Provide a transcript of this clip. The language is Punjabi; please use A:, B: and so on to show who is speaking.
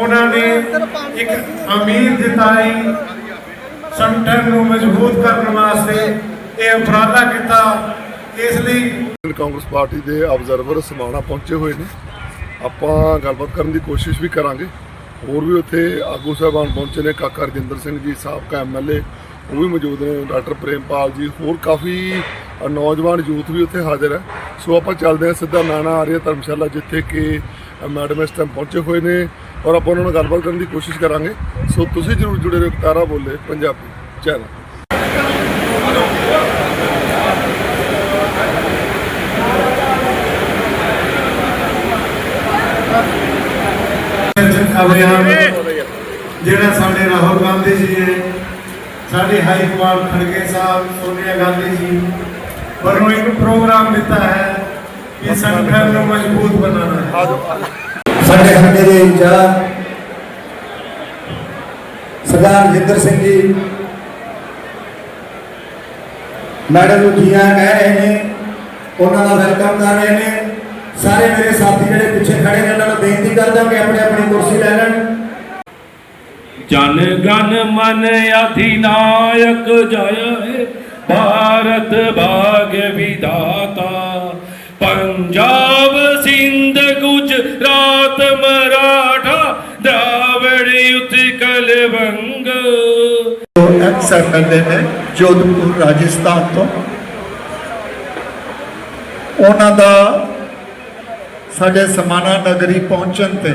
A: ਉਹਨਾਂ ਨੇ ਇੱਕ ਅਮੀਰ ਜਿਤਾਈ ਸੰਗਠਨ ਨੂੰ ਮਜ਼ਬੂਤ ਕਰਨ ਵਾਸਤੇ ਇਹ ਉਪਰਾਲਾ ਕੀਤਾ। ਇਸ ਲਈ
B: ਕਾਂਗਰਸ ਪਾਰਟੀ ਦੇ ਆਬਜ਼ਰਵਰ ਸਮਾਣਾ ਪਹੁੰਚੇ ਹੋਏ ਨੇ। ਆਪਾਂ ਗੱਲਬਾਤ ਕਰਨ ਦੀ ਕੋਸ਼ਿਸ਼ ਵੀ ਕਰਾਂਗੇ। ਹੋਰ ਵੀ ਉੱਥੇ ਆਗੂ ਸਾਹਿਬਾਨ ਪਹੁੰਚੇ ਨੇ, ਕਾਕਾ ਰਜਿੰਦਰ ਸਿੰਘ ਜੀ, ਸਾਬਕਾ ਐਮਐਲਏ ਉਹ ਵੀ ਮੌਜੂਦ ਨੇ, ਡਾਕਟਰ ਪ੍ਰੇਮਪਾਲ ਜੀ, ਹੋਰ ਕਾਫੀ ਨੌਜਵਾਨ ਯੂਥ ਵੀ ਉੱਥੇ ਹਾਜ਼ਰ ਹੈ। ਸੋ ਆਪਾਂ ਚੱਲਦੇ ਹਾਂ ਸਿੱਧਾ ਨਾਨਾ ਆਰੀਆ ਧਰਮਸ਼ਾਲਾ, ਜਿੱਥੇ ਕਿ ਮੈਡਮ ਇਸ ਟਾਈਮ ਪਹੁੰਚੇ ਹੋਏ ਨੇ ਔਰ ਆਪਾਂ ਉਹਨਾਂ ਨਾਲ ਗੱਲਬਾਤ ਕਰਨ ਦੀ ਕੋਸ਼ਿਸ਼ ਕਰਾਂਗੇ। ਸੋ ਤੁਸੀਂ ਜਰੂਰ ਜੁੜੇ ਰਹੋ ਤਾਰਾ ਬੋਲੇ ਪੰਜਾਬੀ ਚੈਨਲ
A: ਜਿਹੜਾ ਸਾਡੇ ਰਾਹੁਲ ਗਾਂਧੀ ਜੀ ਨੇ ਸਾਡੇ ਹਾਈ ਕਮਾਂਡ ਖੜਗੇ ਸਾਹਿਬ, ਸੋਨੀਆ ਗਾਂਧੀ ਜੀ ਵੱਲੋਂ ਇੱਕ ਪ੍ਰੋਗਰਾਮ ਦਿੱਤਾ ਹੈ ਕਿ ਸੰਗਠਨ ਨੂੰ ਮਜ਼ਬੂਤ ਬਣਾਉਣਾ ਹੈ।
C: ਸਾਡੇ ਹਲਕੇ ਦੇ ਇੰਚਾਰਜ ਸਰਦਾਰ ਰਜਿੰਦਰ ਸਿੰਘ ਜੀ ਮੈਡਮ ਨੂੰ ਜੀਆਂ ਕਹਿ ਰਹੇ ਨੇ ਉਹਨਾਂ ਦਾ ਵੈਲਕਮ ਕਰ ਰਹੇ ਨੇ। ਸਾਰੇ ਮੇਰੇ ਸਾਥੀ ਜਿਹੜੇ ਪਿੱਛੇ ਖੜੇ ਨੇ ਉਹਨਾਂ ਨੂੰ ਬੇਨਤੀ ਕਰਦਾ ਕਿ ਆਪਣੇ ਆਪਣੀ ਕੁਰਸੀ ਲੈ ਲੈਣ।
D: ਜਨ ਗਨ ਮਨ ਅਧਿਨਾਇਕ ਜय ਭਾਰਤ ਭਾਗ ਵਿਦਾਤਾ ਪੰਜਾਬ ਸਿੰਧ ਗੁਜਰਾਤ ਮਰਾਠਾ ਦਰਾਵੜ ਉਤਕਲ ਵੰਗ
E: ਉਹ ਐਕਸ ਐਮਐਲਏ ਨੇ ਜੋਧਪੁਰ, ਰਾਜਸਥਾਨ ਤੋਂ, ਉਹਨਾਂ ਦਾ ਸਾਡੇ ਸਮਾਨਾ ਨਗਰੀ ਪਹੁੰਚਣ ਤੇ